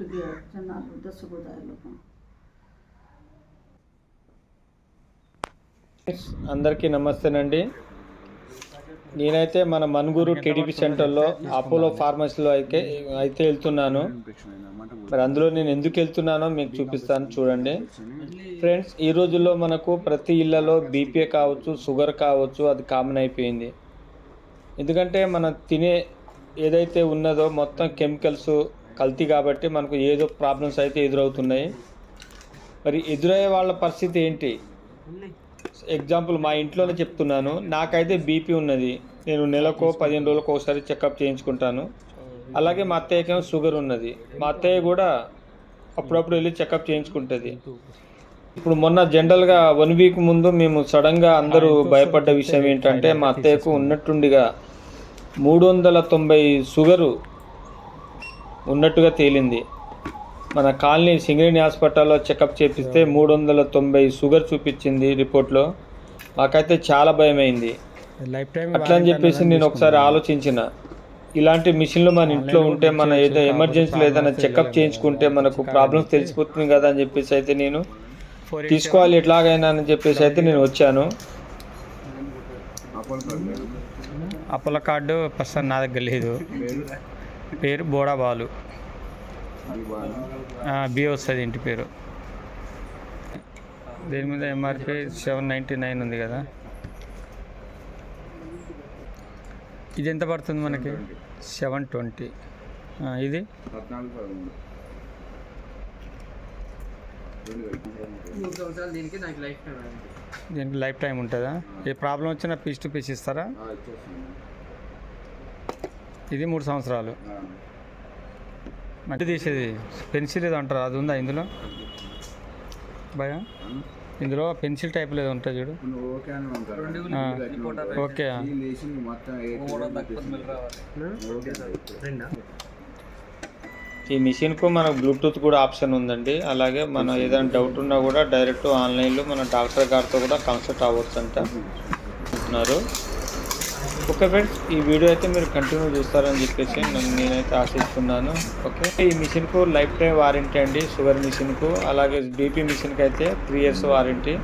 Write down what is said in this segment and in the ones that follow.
together and all the Subodayalopam. నమస్తే అండి నేనైతే మన మనుగురు టీడీపీ సెంటర్లో అపోలో ఫార్మసీలో అయితే అయితే వెళ్తున్నాను. మరి అందులో నేను ఎందుకు వెళ్తున్నానో మీకు చూపిస్తాను చూడండి. ఫ్రెండ్స్ ఈ రోజుల్లో మనకు ప్రతి ఇళ్ళలో బీపీఏ కావచ్చు షుగర్ కావచ్చు అది కామన్ అయిపోయింది. ఎందుకంటే మనం తినే ఏదైతే ఉన్నదో మొత్తం కెమికల్స్ కల్తీ కాబట్టి మనకు ఏదో ప్రాబ్లమ్స్ అయితే ఎదురవుతున్నాయి. మరి ఎదురయ్యే వాళ్ళ పరిస్థితి ఏంటి? ఎగ్జాంపుల్ మా ఇంట్లోనే చెప్తున్నాను. నాకైతే బీపీ ఉన్నది. నేను నెలకో పదిహేను రోజులకు ఒకసారి చెకప్ చేయించుకుంటాను. అలాగే మా అత్తయ్యకేమో షుగర్ ఉన్నది. మా అత్తయ్య కూడా అప్పుడప్పుడు వెళ్ళి చెకప్ చేయించుకుంటుంది. ఇప్పుడు మొన్న జనరల్గా వన్ వీక్ ముందు మేము సడన్గా అందరూ భయపడ్డ విషయం ఏంటంటే మా అత్తయ్యకు ఉన్నట్టుండిగా మూడు వందల తొంభై షుగరు ఉన్నట్టుగా తేలింది. మన కాలనీ సింగరేణి హాస్పిటల్లో చెకప్ చేపిస్తే మూడు వందల తొంభై షుగర్ చూపించింది రిపోర్ట్లో. మాకైతే చాలా భయమైంది. అట్లా అని చెప్పేసి నేను ఒకసారి ఆలోచించిన. ఇలాంటి మిషన్లు మన ఇంట్లో ఉంటే మన ఏదో ఎమర్జెన్సీలో ఏదైనా చెకప్ చేయించుకుంటే మనకు ప్రాబ్లమ్స్ తెలిసిపోతుంది కదా అని చెప్పేసి అయితే నేను తీసుకోవాలి ఎట్లాగైనా అని చెప్పేసి అయితే నేను వచ్చాను. అపోలో కార్డు ప్రస్తుతం నా దగ్గర లేదు. పేరు బోడా బాలు. బి వస్తుంది ఇంటి పేరు. దీని మీద ఎంఆర్పి సెవెన్ నైంటీ నైన్ ఉంది కదా. ఇది ఎంత పడుతుంది మనకి? సెవెన్ ట్వంటీ ఇది? దీనికి లైఫ్ టైం ఉంటుందా? ఏ ప్రాబ్లం వచ్చినా పీస్ టు పీస్ ఇస్తారా? ఇది మూడు సంవత్సరాలు. మట్టి తీసేది. పెన్సిల్ ఏదో అంటారు. అది ఉందా ఇందులో? భయ? ఇందులో పెన్సిల్ టైప్ ఏదో ఉంటుంది చూడు. Okay okay. ఈ మిషన్కు మనకు బ్లూటూత్ కూడా ఆప్షన్ ఉందండి. అలాగే మనం ఏదైనా డౌట్ ఉన్నా కూడా డైరెక్ట్ ఆన్లైన్లో మన డాక్టర్ గారితో కూడా కన్సల్ట్ అవ్వచ్చు అంట అంటున్నారు ఓకే ఫ్రెండ్స్ ఈ వీడియో అయితే మీరు కంటిన్యూ చూస్తారని చెప్పేసి నన్ను నేనైతే ఆశిస్తున్నాను. ఓకే? ఈ మిషన్కు లైఫ్ టైం వారంటీ అండి షుగర్ మిషన్కు. అలాగే బీపీ మిషన్కి అయితే త్రీ ఇయర్స్ వారంటీ.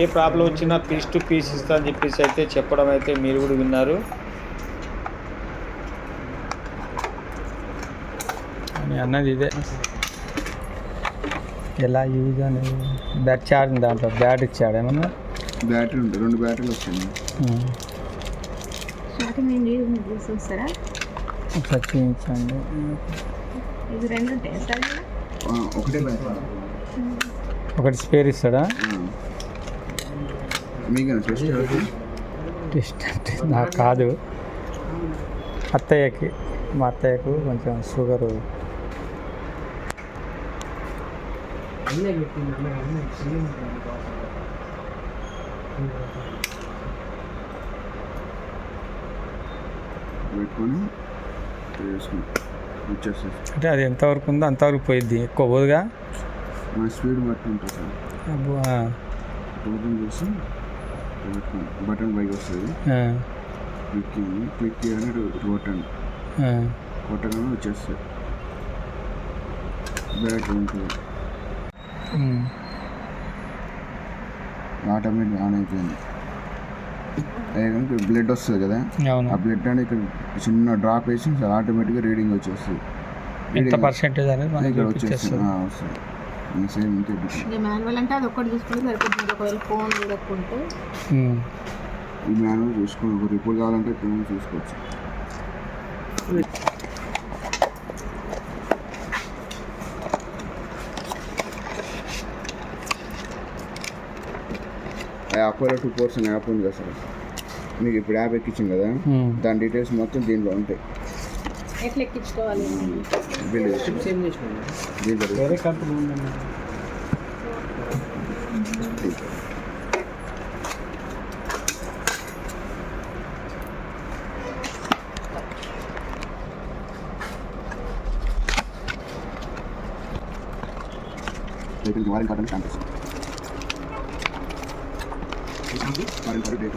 ఏ ప్రాబ్లం వచ్చినా పీస్ టు పీస్ ఇస్తా అని చెప్పేసి అయితే చెప్పడం అయితే మీరు కూడా విన్నారు. అని అన్నది ఇదే. ఎలా యూజ్ అనేది బ్యాట్ చార్జ్ దాంట్లో. బ్యాట్ ఇచ్చాడు ఏమన్నా? బ్యాటరీ ఉంటుంది రెండు బ్యాటరీలు నేను చూస్తారా ఒకసారి చూపించండి ఇది రెండు ఉంటాయి సార్ ఒకటే ఒకటి స్పేర్ ఇస్తాడా టెస్ట్ అంటే నాకు కాదు అత్తయ్యకి మా అత్తయ్యకు కొంచెం షుగరు పెట్టుకొని వేసుకుని వచ్చేస్తుంది. అంటే అది ఎంతవరకు ఉందో అంతవరకు పోయిద్ది ఎక్కువ పోదుగా? మన స్పీడ్ బట్టి ఉంటుంది సార్. ఓపెన్ చేసి బటన్ పైకి వస్తుంది. క్లిక్ క్లిక్ చేయగానే ఆ. కొట్టగానే వచ్చేస్తుంది. బ్యాటరీ ఉంటుంది. ఆటోమేటిక్ ఆన్ అయిపోయింది. బ్లడ్ వస్తుంది కదా? ఆ బ్లడ్ అనేది ఇక్కడ చిన్న డ్రాప్ వేసి ఆటోమేటిక్గా రీడింగ్ వచ్చేస్తుంది. ఎంత పర్సెంటేజ్ అనేది మనకి ఇక్కడ వచ్చేస్తుంది. వస్తుంది. సేమ్ ఇంతే మాన్యువల్ అంటే అది ఒక్కటి చూసుకుంటే సరిపోతుంది. ఒకవేళ ఫోన్ చూడకుంటే. ఉమ్. ఈ మాన్యువల్ చూసుకోండి ఒక రిపోర్ట్ కావాలంటే ఫోన్ చూసుకోవచ్చు. అపోలో టూ పర్సెంట్ యాప్ ఉంది కదా సార్. మీకు ఇప్పుడు యాప్ ఎక్కించింది కదా ఉమ్. దాని డీటెయిల్స్ మొత్తం దీంట్లో ఉంటాయి. ఎట్లా ఎక్కించుకోవాలి? వేరే కంపెనీ ఉందండి కార్డు కార్డు డేట్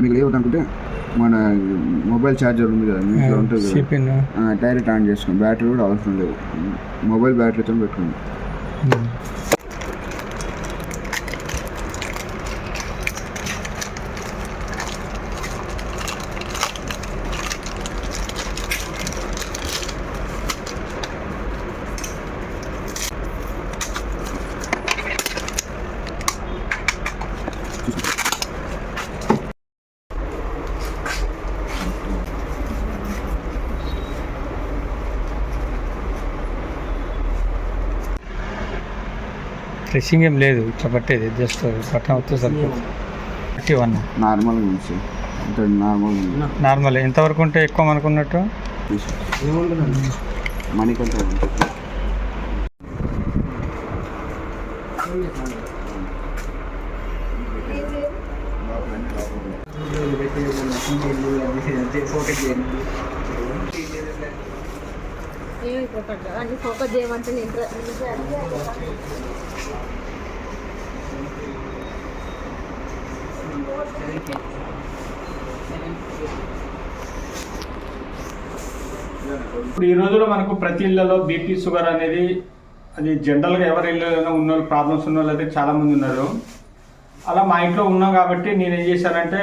మీకు లేవు అనుకుంటే మన మొబైల్ ఛార్జర్ ఉంది కదా మీ ఇంట్లో ఉంటుంది కదా. సిపిన్ ఆ, డైరెక్ట్ ఆన్ చేసుకోండి. బ్యాటరీ కూడా అవసరం లేదు. మొబైల్ బ్యాటరీతో పెట్టుకోండి. ఫ్రెషింగ్ ఏం లేదు ఇట్లా పట్టేది జస్ట్ పట్టణం వస్తే సరిపోతుంది వన్ నార్మల్గా ఉంది నార్మల్ ఎంతవరకు ఉంటే ఎక్కువ అనుకున్నట్టు మనీ కొంత ఫోకస్ చేయమంటే ఇప్పుడు ఈ రోజుల్లో మనకు ప్రతి ఇళ్ళలో బీపీ షుగర్ అనేది అది జనరల్గా ఎవరి ఇళ్ళలో ఉన్న వాళ్ళు ప్రాబ్లమ్స్ ఉన్న వాళ్ళు అయితే చాలా మంది ఉన్నారు. అలా మా ఇంట్లో ఉన్నాం కాబట్టి నేను ఏం చేశానంటే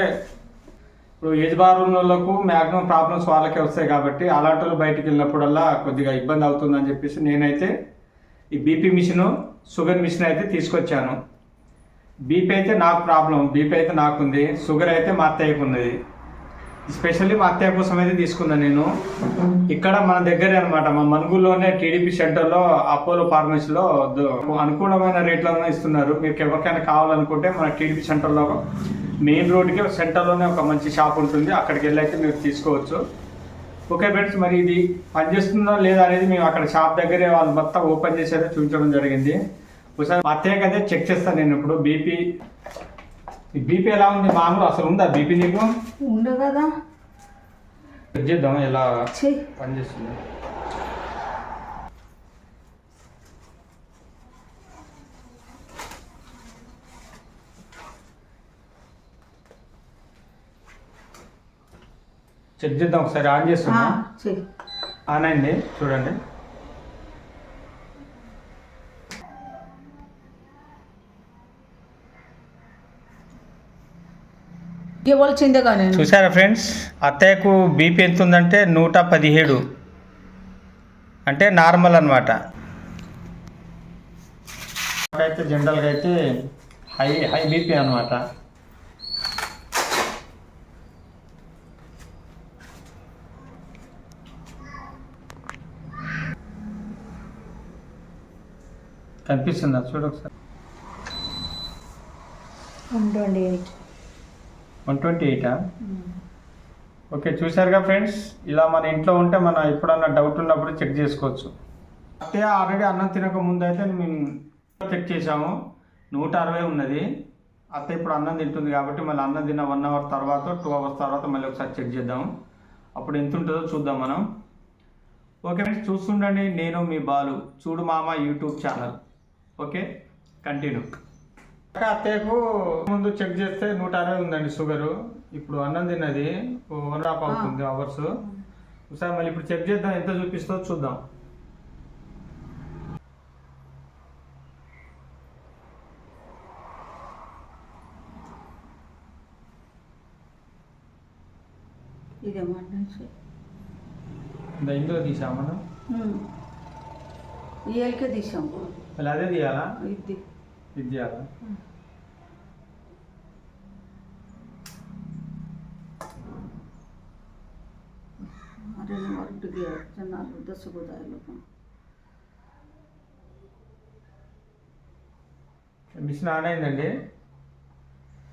ఇప్పుడు ఏజ్ బార్ ఉన్న వాళ్ళకు మ్యాక్సిమం ప్రాబ్లమ్స్ వాళ్ళకే వస్తాయి కాబట్టి అలాంటి వాళ్ళు బయటికి వెళ్ళినప్పుడల్లా కొద్దిగా ఇబ్బంది అవుతుందని చెప్పేసి నేనైతే ఈ బీపీ మిషన్ షుగర్ మిషన్ అయితే తీసుకొచ్చాను. బీపీ అయితే నాకు ప్రాబ్లం బీపీ అయితే నాకుంది షుగర్ అయితే మా అత్తయ్యకు ఉన్నది స్పెషల్లీ మా అత్తయ్య కోసం అయితే తీసుకున్నాను నేను. ఇక్కడ మన దగ్గరే అనమాట మా మనుగుల్లోనే టీడీపీ సెంటర్లో అపోలో ఫార్మసీలో అనుకూలమైన రేట్లలో ఇస్తున్నారు. మీకు ఎవరికైనా కావాలనుకుంటే మన టీడీపీ సెంటర్లో మెయిన్ రోడ్కి సెంటర్లోనే ఒక మంచి షాప్ ఉంటుంది. అక్కడికి వెళ్ళి అయితే మీరు తీసుకోవచ్చు. ఓకే ఫ్రెండ్స్ మరి ఇది పనిచేస్తుందా లేదా అనేది మేము అక్కడ షాప్ దగ్గరే వాళ్ళు మొత్తం ఓపెన్ చేసి అయితే చూపించడం జరిగింది. ఒకసారి మా అత్తయ్యకి అయితే చెక్ చేస్తాను నేను ఇప్పుడు. బీపీ బీపీ ఎలా ఉంది? మామూలు అసలు ఉందా బీపీ నీకు? ఉండే కదా. చెక్ చేద్దాం ఎలా పనిచేస్తుంది? చెక్ చేద్దాం ఒకసారి ఆన్ చేస్తున్నా? ఆన్ అయింది చూడండి. చూసారా ఫ్రెండ్స్? అత్తయ్యకు బీపీ ఎంత ఉందంటే నూట పదిహేడు. అంటే నార్మల్ అనమాట అయితే జనరల్గా అయితే హై హై బీపీ అనమాట కనిపిస్తుందా. చూడు ఒకసారి. ఎయిట్. వన్ ట్వంటీ ఎయిటా? ఓకే చూశారుగా ఫ్రెండ్స్? ఇలా మన ఇంట్లో ఉంటే మన ఎప్పుడన్నా డౌట్ ఉన్నప్పుడు చెక్ చేసుకోవచ్చు. అత్తయ్య ఆల్రెడీ అన్నం తినక ముందు అయితే మేము చెక్ చేసాము నూట అరవై ఉన్నది. అత్త ఇప్పుడు అన్నం తింటుంది కాబట్టి మళ్ళీ అన్నం తిన్న వన్ అవర్ తర్వాత టూ అవర్స్ తర్వాత మళ్ళీ ఒకసారి చెక్ చేద్దాం. అప్పుడు ఎంత ఉంటుందో చూద్దాం మనం. ఓకే ఫ్రెండ్స్ చూస్తుండండి నేను మీ బాలు. చూడు మామ యూట్యూబ్ ఛానల్. ఓకే కంటిన్యూ అత్తయ్యకు ముందు చెక్ చేస్తే నూట అరవై ఉందండి షుగరు. ఇప్పుడు అన్నం తిన్నది. వన్ హాఫ్ అవుతుంది అవర్స్ ఒకసారి మళ్ళీ ఇప్పుడు చెక్ చేద్దాం ఎంత చూపిస్తుందో చూద్దాం. ఇందులో తీసాం మనం? ఇయ్యాలకే తీసాం. మళ్ళీ అదే తీయాలా? ఇది. ఇది మిషన్ ఆన్ అయిందండి.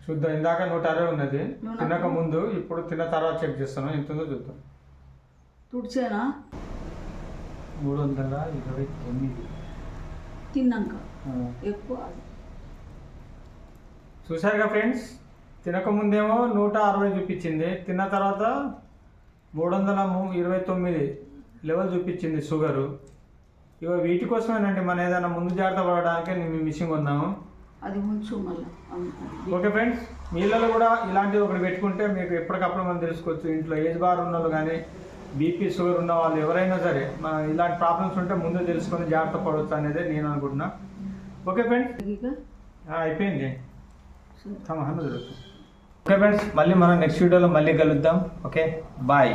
చూద్దాం ఇందాక నూట అరవై ఉన్నది. తినక ముందు ఇప్పుడు తిన్న తర్వాత చెక్ చేస్తాను. ఎంత ఉందో చూద్దాం. తుడిచేనా? మూడు వందల ఇరవై తొమ్మిది. తిన్నాక ఎక్కువ చూసారుగా ఫ్రెండ్స్? తినకముందేమో నూట అరవై చూపించింది. తిన్న తర్వాత మూడు వందల ఇరవై తొమ్మిది లెవెల్ చూపించింది షుగరు. ఇక వీటి కోసమేనండి మనం ఏదైనా ముందు జాగ్రత్త పడడానికి మేము మిషన్ కొన్నాము అది ఉంచు మళ్ళీ. Okay friends? మీళ్ళలో కూడా ఇలాంటివి ఒకటి పెట్టుకుంటే మీకు ఎప్పటికప్పుడు మనం తెలుసుకోవచ్చు. ఇంట్లో ఏజ్ బార్ ఉన్న వాళ్ళు కానీ బీపీ షుగర్ ఉన్న వాళ్ళు ఎవరైనా సరే ఇలాంటి ప్రాబ్లమ్స్ ఉంటే ముందు తెలుసుకొని జాగ్రత్త పడవచ్చు అనేది నేను అనుకుంటున్నా. ఓకే ఫ్రెండ్స్ అయిపోయింది. ఓకే ఫ్రెండ్స్ మళ్ళీ మనం నెక్స్ట్ వీడియోలో మళ్ళీ కలుద్దాం. Okay bye